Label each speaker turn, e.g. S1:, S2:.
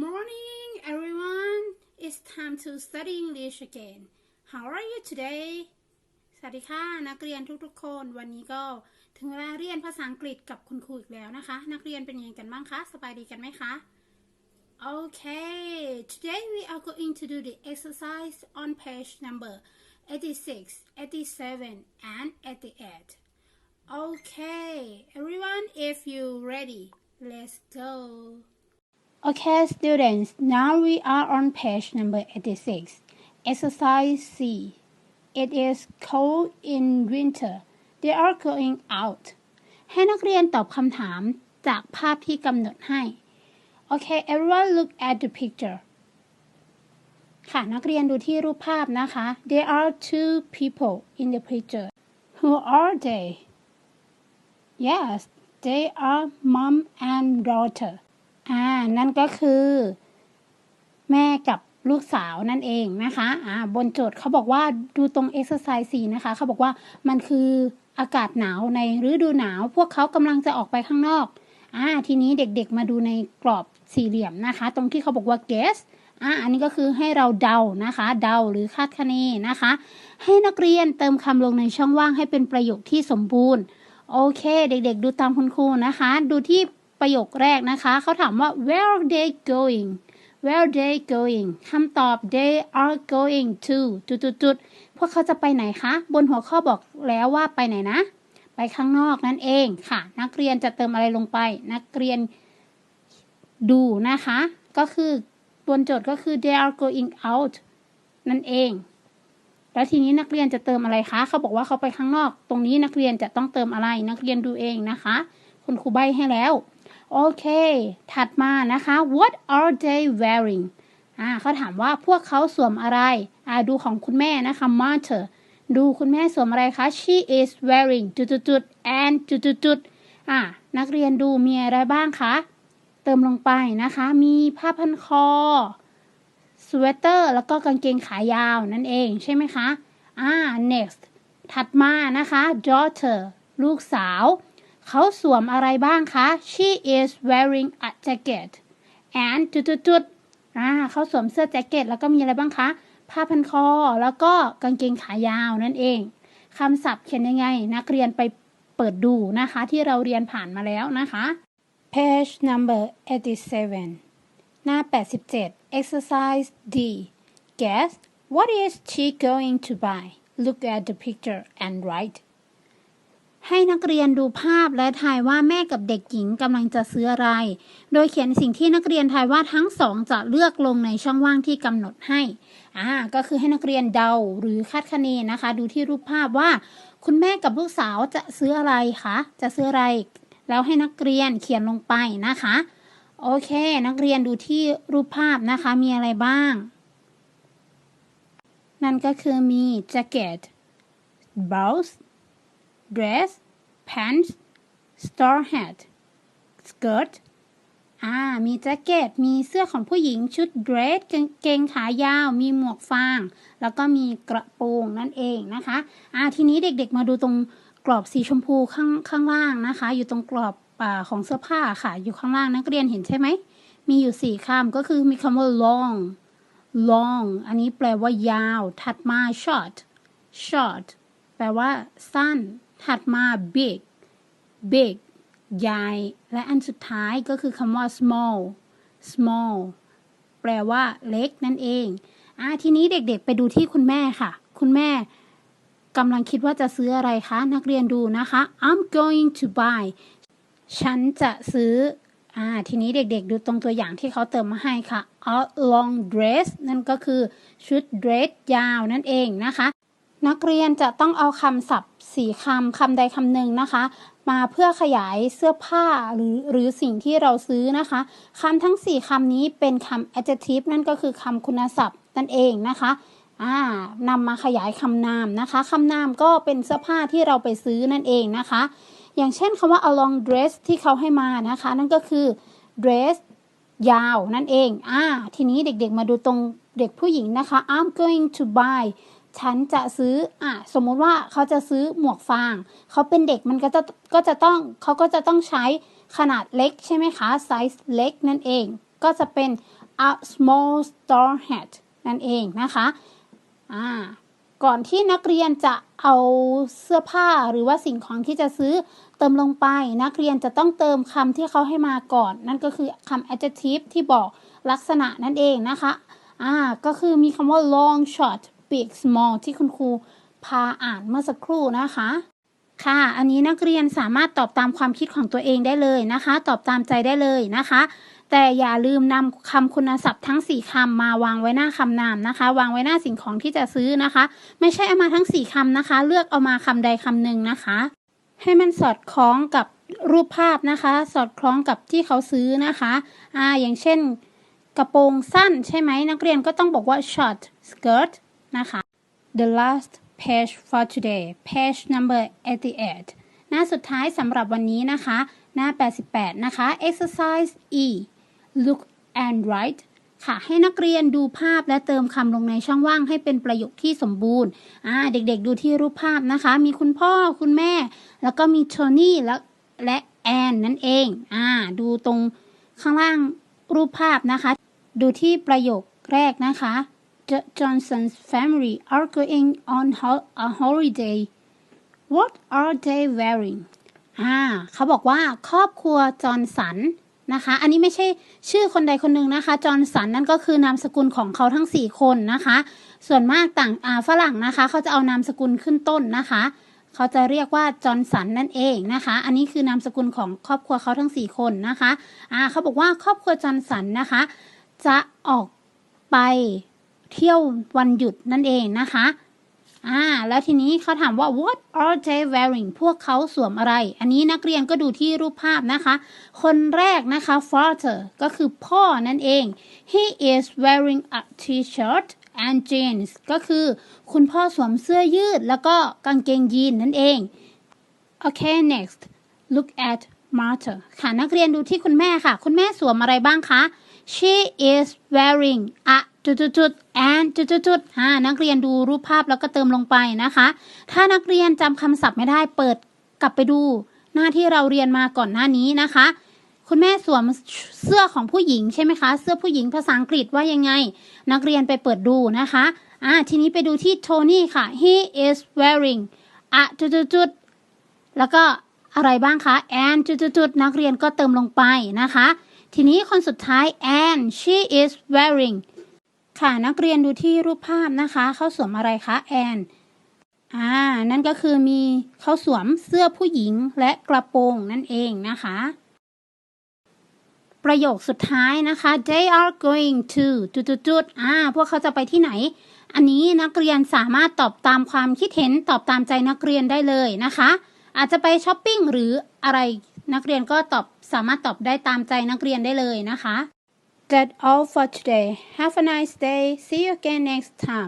S1: morning, everyone. It's time to study English again. How are you today? สวัสดีค่ะ นักเรียนทุกๆ คน วันนี้ก็ถึงเวลาเรียนภาษาอังกฤษกับคุณครูอีกแล้วนะคะ นักเรียนเป็นยังไงกันบ้างคะ สบายดีกันไหมคะ Okay, today we are going to do the exercise on page number 86, 87, and 88. Okay, everyone, if you ready, let's go. Okay, students, now we are on page number 86. Exercise C. It is cold in winter. They are going out. ให้นักเรียนตอบคำถามจากภาพที่กำหนดให้ Okay, everyone look at the picture. ค่ะ นักเรียนดูที่รูปภาพนะคะ There are two people in the picture. Who are they? Yes, they are mom and daughter. อ่า นั่นก็คือ แม่กับลูกสาวนั่นเองนะคะ อ่า บนโจทย์เขาบอกว่าดูตรง exercise 4นะคะ เขาบอกว่ามันคืออากาศหนาวในฤดูหนาว พวกเขากำลังจะออกไปข้างนอก อ่า ทีนี้เด็กๆมาดูในกรอบสี่เหลี่ยมนะคะ ตรงที่เขาบอกว่า guess อ่า อันนี้ก็คือให้เราเดานะคะ เดาหรือคาดคะเนนะคะ ให้นักเรียนเติมคำลงในช่องว่างให้เป็นประโยคที่สมบูรณ์ โอเค เด็กๆ ดูตามคุณครูนะคะ ดูที่ ประโยคแรกนะคะ เขาถามว่า where are they going where are they going คำตอบ they are going to จุดๆๆพวกเขาจะไปไหนคะ บนหัวข้อบอกแล้วว่าไปไหนนะ ไปข้างนอกนั่นเองค่ะ นักเรียนจะเติมอะไรลงไป นักเรียนดูนะคะ ก็คือบนโจทย์ก็คือ they are going out นั่นเอง แล้วทีนี้นักเรียนจะเติมอะไรคะ เขาบอกว่าเขาไปข้างนอก ตรงนี้นักเรียนจะต้องเติมอะไร นักเรียนดูเองนะคะ คุณครูใบให้แล้ว โอเค ถัดมานะคะ what are they wearing อ่าเขาถามว่าพวกเขาสวมอะไรอ่าดูของคุณแม่นะคะ mother ดูคุณแม่สวมอะไรคะ she is wearing จุดๆ and จุดๆอ่านักเรียนดูมีอะไรบ้างคะ เติมลงไปนะคะ มีผ้าพันคอ สเวตเตอร์ แล้วก็กางเกงขายาวนั่นเองใช่ไหมคะ อ่า next ถัดมานะคะ daughter ลูกสาว เขาสวมอะไรบ้างคะ she is wearing a jacket and จุดๆๆอ่าเขาสวมเสื้อแจ็คเก็ตแล้วก็มีอะไรบ้างคะ ผ้าพันคอ แล้วก็กางเกงขายาวนั่นเองคำศัพท์เขียนยังไง นักเรียนไปเปิดดูนะคะ ที่เราเรียนผ่านมาแล้วนะคะ page number 87 หน้า 87 exercise D guess what is she going to buy look at the picture and write ให้นักเรียนดูภาพและทายว่าแม่กับเด็กหญิงกำลังจะซื้ออะไร โดยเขียนสิ่งที่นักเรียนทายว่าทั้งสองจะเลือกลงในช่องว่างที่กำหนดให้อ่าก็คือให้นักเรียนเดาหรือคาดคะเนนะคะ ดูที่รูปภาพว่า คุณแม่กับลูกสาวจะซื้ออะไรคะจะซื้ออะไร แล้วให้นักเรียนเขียนลงไปนะคะ โอเค นักเรียนดูที่รูปภาพนะคะมีอะไรบ้าง นั่นก็คือมี jacket blouse dress pants straw hat skirt อ่า มีแจ็คเก็ต มีเสื้อของผู้หญิงชุดเดรสเกงขายาว มีหมวกฟาง แล้วก็มีกระโปรงนั่นเองนะคะ อ่า ทีนี้เด็กๆมาดูตรงกรอบสีชมพูข้างข้างล่างนะคะ อยู่ตรงกรอบป่าของเสื้อผ้าค่ะ อยู่ข้างล่างนักเรียนเห็นใช่ไหม มีอยู่สี่คำก็คือมีคำว่า long long อันนี้แปลว่ายาว ถัดมา short short แปลว่าสั้น ถัดมา big big ใหญ่ และอันสุดท้ายก็คือคำว่า small small แปลว่าเล็กนั่นเองอ่าทีนี้เด็กๆ ไปดูที่คุณแม่ค่ะ คุณแม่กำลังคิดว่าจะซื้ออะไรคะ นักเรียนดูนะคะ I'm going to buy ฉันจะซื้ออ่าทีนี้เด็กๆ ดูตรงตัวอย่างที่เขาเติมมาให้ค่ะ a long dress นั่นก็คือชุดเดรสยาวนั่นเองนะคะ นักเรียนจะต้องเอาคำศัพท์ สี่คำคำใดคำหนึ่งนะคะ มาเพื่อขยายเสื้อผ้าหรือหรือสิ่งที่เราซื้อนะคะคำทั้งสี่คำนี้เป็นคำ adjective นั่นก็คือคำคุณศัพท์นั่นเองนะคะอ่านำมาขยายคำนามนะคะคำนามก็เป็นเสื้อผ้าที่เราไปซื้อนั่นเองนะคะ อย่างเช่นคำว่า a long dress ที่เขาให้มานะคะ นั่นก็คือ dress ยาวนั่นเองอ่าทีนี้เด็กๆมาดูตรงเด็กผู้หญิงนะคะ I'm going to buy ฉันจะซื้ออะสมมุติว่าเขาจะซื้อหมวกฟาง เขาเป็นเด็กมันก็จะก็จะต้องเขาก็จะต้องใช้ขนาดเล็กใช่ไหมคะไซส์เล็กนั่นเอง ก็จะเป็น a small straw hat นั่นเองนะคะอ่าก่อนที่นักเรียนจะเอาเสื้อผ้าหรือว่าสิ่งของที่จะซื้อเติมลงไป นักเรียนจะต้องเติมคำที่เขาให้มาก่อน นั่นก็คือคำ adjective ที่บอกลักษณะนั่นเองนะคะอ่าก็คือมีคำว่า long short big small ที่คุณครูพาอ่านเมื่อสักครู่นะคะ ค่ะ อันนี้นักเรียนสามารถตอบตามความคิดของตัวเองได้เลยนะคะ ตอบตามใจได้เลยนะคะ แต่อย่าลืมนำคำคุณศัพท์ทั้ง 4คำมาวางไว้หน้าคำนามนะคะ วางไว้หน้าสิ่งของที่จะซื้อนะคะ ไม่ใช่เอามาทั้ง 4คำนะคะ เลือกเอามาคำใดคำหนึ่งนะคะ ให้มันสอดคล้องกับรูปภาพนะคะ สอดคล้องกับที่เขาซื้อนะคะอ่าอย่างเช่น กระโปรงสั้นใช่ไหมนักเรียนก็ต้องบอกว่า short skirt นะคะ the last page for today page number 88 หน้าสุดท้ายสำหรับวันนี้นะคะ หน้า 88 นะคะ exercise E look and write ค่ะ ให้นักเรียนดูภาพและเติมคำลงในช่องว่างให้เป็นประโยคที่สมบูรณ์ อ่า เด็กๆดูที่รูปภาพนะคะ มีคุณพ่อคุณแม่ แล้วก็มีโทนี่และและแอนนั่นเอง อ่า ดูตรงข้างล่างรูปภาพนะคะ ดูที่ประโยคแรกนะคะ The Johnson's family are going on ho- a holiday What are they wearing อ่าเขาบอกว่าครอบครัวจอห์นสันนะคะ อันนี้ไม่ใช่ชื่อคนใดคนหนึ่งนะคะ จอห์นสันนั่นก็คือนามสกุลของเขาทั้ง 4 คนนะคะ ส่วนมากต่างอ่าฝรั่งนะคะ เขาจะเอานามสกุลขึ้นต้นนะคะ เขาจะเรียกว่าจอห์นสันนั่นเองนะคะ อันนี้คือนามสกุลของครอบครัวเขาทั้ง 4 คนนะคะ อ่าเขาบอกว่าครอบครัวจอห์นสันนะคะ จะออกไป เที่ยววันหยุดนั่นเองนะคะอ่าแล้วทีนี้เขาถามว่า what are they wearing พวกเขาสวมอะไร อันนี้นักเรียนก็ดูที่รูปภาพนะคะ คนแรกนะคะ father ก็คือพ่อนั่นเอง he is wearing a t-shirt and jeans ก็คือคุณพ่อสวมเสื้อยืดแล้วก็กางเกงยีนนั่นเอง Okay next look at Martha ค่ะนักเรียนดูที่คุณแม่ค่ะ คุณแม่สวมอะไรบ้างคะ she is wearing a จุดจุดจุด and จุดจุดจุดอ่านักเรียนดูรูปภาพแล้วก็เติมลงไปนะคะ ถ้านักเรียนจำคำศัพท์ไม่ได้เปิดกลับไปดู หน้าที่เราเรียนมาก่อนหน้านี้นะคะ คุณแม่สวมเสื้อของผู้หญิงใช่ไหมคะ เสื้อผู้หญิงภาษาอังกฤษว่ายังไง นักเรียนไปเปิดดูนะคะอ่าทีนี้ไปดูที่โทนี่ค่ะ he is wearing a จุดจุดจุดแล้วก็อะไรบ้างคะ and จุดๆๆนักเรียนก็เติมลงไปนะคะ ทีนี้คนสุดท้าย and she is wearing ค่ะนักเรียนดูที่รูปภาพนะคะเขาสวมอะไรคะ and อ่านั่นก็คือมีเขาสวมเสื้อผู้หญิงและกระโปรงนั่นเองนะคะ ประโยคสุดท้ายนะคะ they are going to จุดๆๆอ่าพวกเขาจะไปที่ไหน อันนี้นักเรียนสามารถตอบตามความคิดเห็นตอบตามใจนักเรียนได้เลยนะคะ อาจจะไปช้อปปิ้งหรืออะไรนักเรียนก็ตอบสามารถตอบได้ตามใจนักเรียนได้เลยนะคะ That's all for today. Have a nice day. See you again next time.